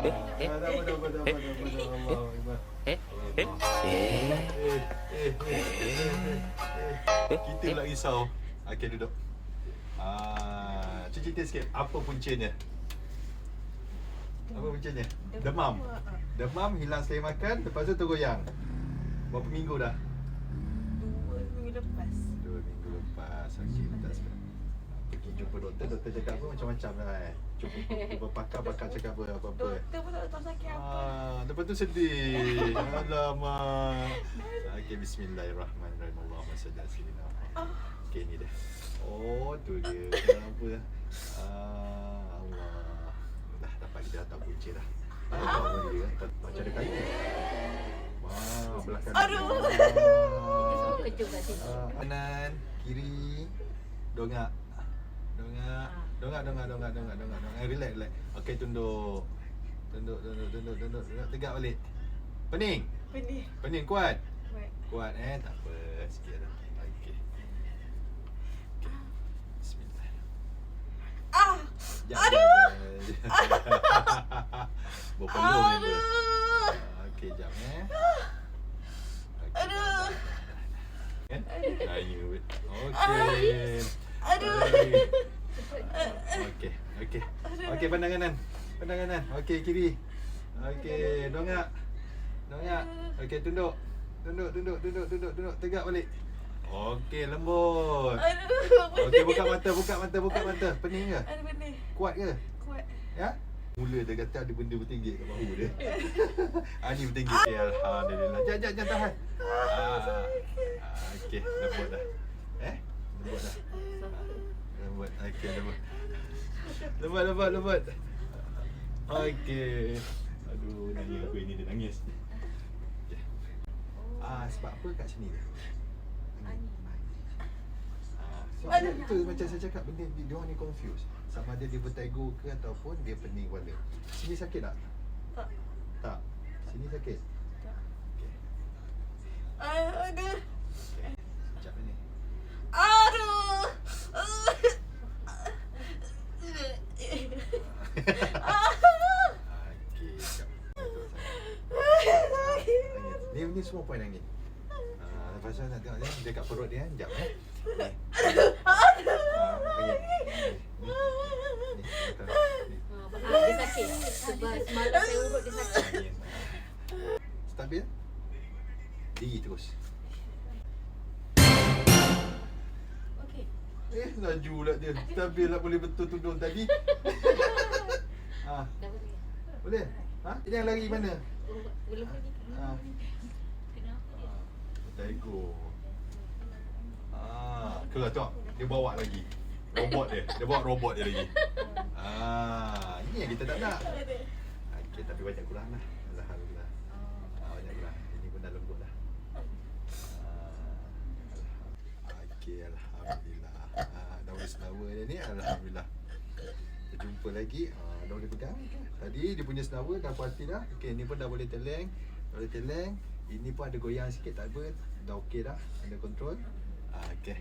Eh, eh. Eh, eh, eh. Eh, eh, eh, eh, eh. Kita pula risau. Okey, duduk. Ah, cuba cerita sikit apa puncanya? Apa puncanya? Demam. Demam hilang selera makan, lepas tu tergoyang. Berapa minggu dah? Dua minggu lepas. Dua minggu lepas. Okey, tak sekarang. Pergi jumpa doktor, doktor cakap apa macam-macam lah eh. Jumpa, jumpa pakar, pakar cakap apa, apa-apa. Doktor pun tak tahu sakit apa. Ah, lepas tu sedih. Alamak. Okey, bismillahirrahmanirrahim. Allahumma salli ala sayyidina Muhammad. Okey, ni dia. Oh, tu dia. Kenapa? Ah, Allah. Dah dapat kita datang kunci dah. Ah, dia, macam ada kayu. Wah, belakang. Aduh. Ah. Kejut kat situ. Ah, kanan, kiri, dongak. Dongak. Dongak, dongak, dongak, dongak, dongak, dongak. Eh, relax, relax. Okey, tunduk. Tunduk, tunduk, tunduk, tunduk, tunduk. Tegak balik. Pening. Pening. Pening kuat. Baik. Kuat eh, tak apa. Sikit dah. Okey. Okey. Bismillah. Ah! Jap, Aduh! Berpeluh ni. Aduh! Okey, jap eh. Okey, Aduh! dah, dah, dah, dah. Kan? Ayu. Okey. Aduh! Okey, okey. Pandang kanan. Pandang kanan. Okey, kiri. Okey, dongak. Dongak. Okey, tunduk. Tunduk, tunduk, tunduk, tunduk, tunduk. Tegak balik. Okey, lembut. Aduh! Okey, buka mata, buka mata, buka mata. Pening ke? Aduh, pening. Kuat ke? Kuat. Ya? Mula dia kata ada benda bertinggi kat bahu dia. ah, ni bertinggi. Okay, Alhamdulillah. Jangan, jangan, jangan tahan. Ah, okey, lembut dah. Eh? Lembut dah. Ah, lembut. Okey, lembut. Lembut, lembut, lembut. Okey. Aduh, nangis aku ini dia nangis. Okay. Ah, sebab apa kat sini? Ah, Sebab dia, itu macam saya cakap benda dia, dia orang ni confused. Sama ada dia vertigo ke ataupun dia pening kepala. Sini sakit tak? Tak. Tak. Sini sakit. Tak. Okey. Aduh! Okey. Sekejap ni. Aduh! Okey, sekejap. Nangis. Ni ni semua point nangis. Ah, lepas tu nak tengok dia dekat perut dia, sekejap eh. Ni. Ah, nangis. Ni. Ni. Ni. Ni. Ah, dia sakit. Sebab semalam saya urut dia sakit. Stabil? Diri terus. Okey. Eh, laju pula dia. Stabil lah boleh betul tudung tadi. ah, Dah boleh. boleh? Ha? Ini yang lari mana? Kenapa dia? Vertigo. Ah, keluar tengok. Dia bawa lagi. Robot dia. Dia bawa robot dia lagi. Ah, ini yang kita tak nak. Okey, tapi banyak kurang lah. Alhamdulillah. Ah, banyak kurang. Ini pun dah lembut dah. Ah, Okey, Alhamdulillah. Ah, dah boleh senawa dia ni. Alhamdulillah. Jumpa lagi. Ah, dah boleh pegang. Tadi dia punya senawa dah puas hati dah. Okey, ni pun dah boleh teleng. Dah boleh teleng. Ini pun ada goyang sikit tak apa. Dah okey dah. Ada kontrol. Ah, okey.